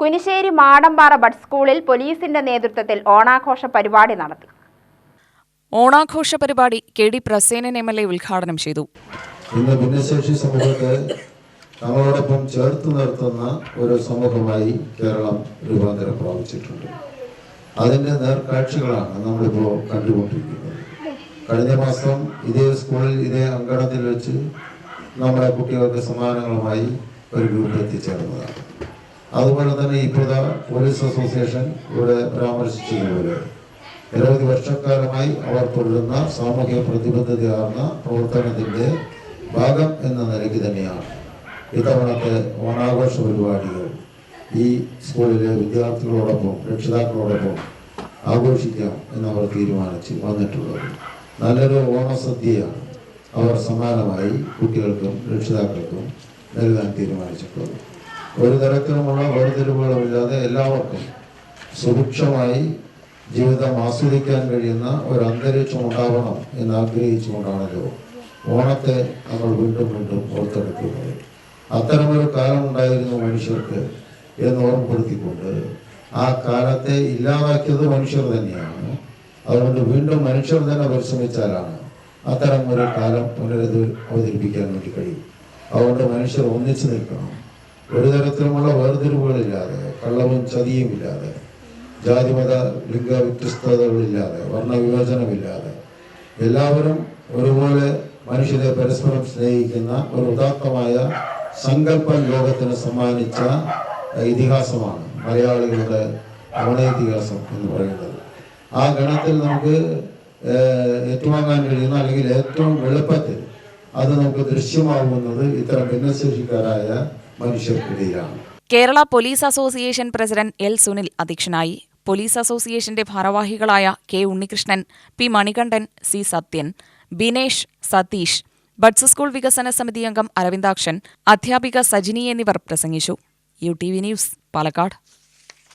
Kunissery മാടമ്പാറ bud സ്കൂളിൽ പോലീസിന്റെ നേതൃത്വത്തിൽ ഓണാഘോഷ പരിപാടി നടത്തി. ഓണാഘോഷ പരിപാടി K D Prasenan M L A ഉദ്ഘാടനം ചെയ്തു. ഇന്ന് ഭിന്നശേഷി സമൂഹത്തെ നമ്മളോടൊപ്പം ചേർത്ത് നിർത്തുന്ന ഒരു സമൂഹമായി കേരളം രൂപാന്തരം പ്രാപിച്ചിട്ടുണ്ട്. അതിന്റെ നേർക്കാഴ്ചകളാണ് നമ്മളിപ്പോൾ കണ്ടുകൊണ്ടിരിക്കുന്നത്. കഴിഞ്ഞ മാസം ഇതേ സ്കൂളിൽ ഇതേ അങ്കണത്തിൽ വെച്ച് നമ്മുടെ കുട്ടികൾക്ക് സമ്മാനങ്ങളുമായി ഒരു ഗ്രൂപ്പ് എത്തിച്ചേർന്നതാണ്. അതുപോലെ തന്നെ ഇപ്പോൾ പോലീസ് അസോസിയേഷൻ ഇവിടെ പരാമർശിച്ചതുപോലെ നിരവധി വർഷക്കാലമായി അവർ തുടരുന്ന സാമൂഹ്യ പ്രതിബദ്ധതയാർന്ന പ്രവർത്തനത്തിന്റെ ഭാഗം എന്ന നിലയ്ക്ക് തന്നെയാണ്. ഇത്തവണത്തെ ഓണാഘോഷ പരിപാടികൾ ഈ സ്കൂളിലെ വിദ്യാർത്ഥികളോടൊപ്പം രക്ഷിതാക്കളോടൊപ്പം ആഘോഷിക്കാം എന്നവർ തീരുമാനിച്ച് വന്നിട്ടുള്ളത്. നല്ലൊരു ഓണസദ്യയാണ് അവർ സമാനമായി കുട്ടികൾക്കും രക്ഷിതാക്കൾക്കും നൽകാൻ തീരുമാനിച്ചിട്ടുള്ളത്. ഒരു തരത്തിലുമുള്ള വേർതിരിവുകളുമില്ലാതെ എല്ലാവർക്കും സുഭിക്ഷമായി ജീവിതം ആസ്വദിക്കാൻ കഴിയുന്ന ഒരു അന്തരീക്ഷം ഉണ്ടാവണം എന്ന് ആഗ്രഹിച്ചുകൊണ്ടാണല്ലോ ഓണത്തെ നമ്മൾ വീണ്ടും വീണ്ടും ഓർത്തെടുക്കുന്നത്. അത്തരമൊരു കാലം ഉണ്ടായിരുന്നു മനുഷ്യർക്ക് എന്ന് ഓർമ്മപ്പെടുത്തിക്കൊണ്ട് ആ കാലത്തെ ഇല്ലാതാക്കിയത് മനുഷ്യർ തന്നെയാണ്. അതുകൊണ്ട് വീണ്ടും മനുഷ്യർ തന്നെ പരിശ്രമിച്ചാലാണ് അത്തരം ഒരു കാലം പുനരത് അവതരിപ്പിക്കാൻ വേണ്ടി കഴിയും. അതുകൊണ്ട് മനുഷ്യർ ഒന്നിച്ചു നിൽക്കണം. ഒരു തരത്തിലുമുള്ള വേർതിരിവുകളില്ലാതെ കള്ളവും ചതിയും ഇല്ലാതെ ജാതിമത ലിംഗ വ്യത്യസ്തതകളില്ലാതെ വർണവിവേചനമില്ലാതെ എല്ലാവരും ഒരുപോലെ മനുഷ്യരെ പരസ്പരം സ്നേഹിക്കുന്ന ഒരു ഉദാത്തമായ സങ്കല്പം ലോകത്തിന് സമ്മാനിച്ച ഇതിഹാസമാണ് മലയാളികളുടെ ഇതിഹാസം എന്ന് പറയുന്നത്. ആ ഗണത്തിൽ നമുക്ക് ഏറ്റുവാങ്ങാൻ കഴിയുന്ന അല്ലെങ്കിൽ ഏറ്റവും എളുപ്പത്തിൽ അത് നമുക്ക് ദൃശ്യമാകുന്നത് ഇത്തരം ഭിന്നശേഷിക്കാരായ Kerala police association president L Sunil അധ്യക്ഷനായി. പോലീസ് അസോസിയേഷന്റെ ഭാരവാഹികളായ K Unnikrishnan P Manikandan C Sathyan Binesh Satheesh buds school വികസന സമിതി അംഗം അരവിന്ദാക്ഷൻ അധ്യാപിക സജിനി എന്നിവർ പ്രസംഗിച്ചു. U T V news Palakkad.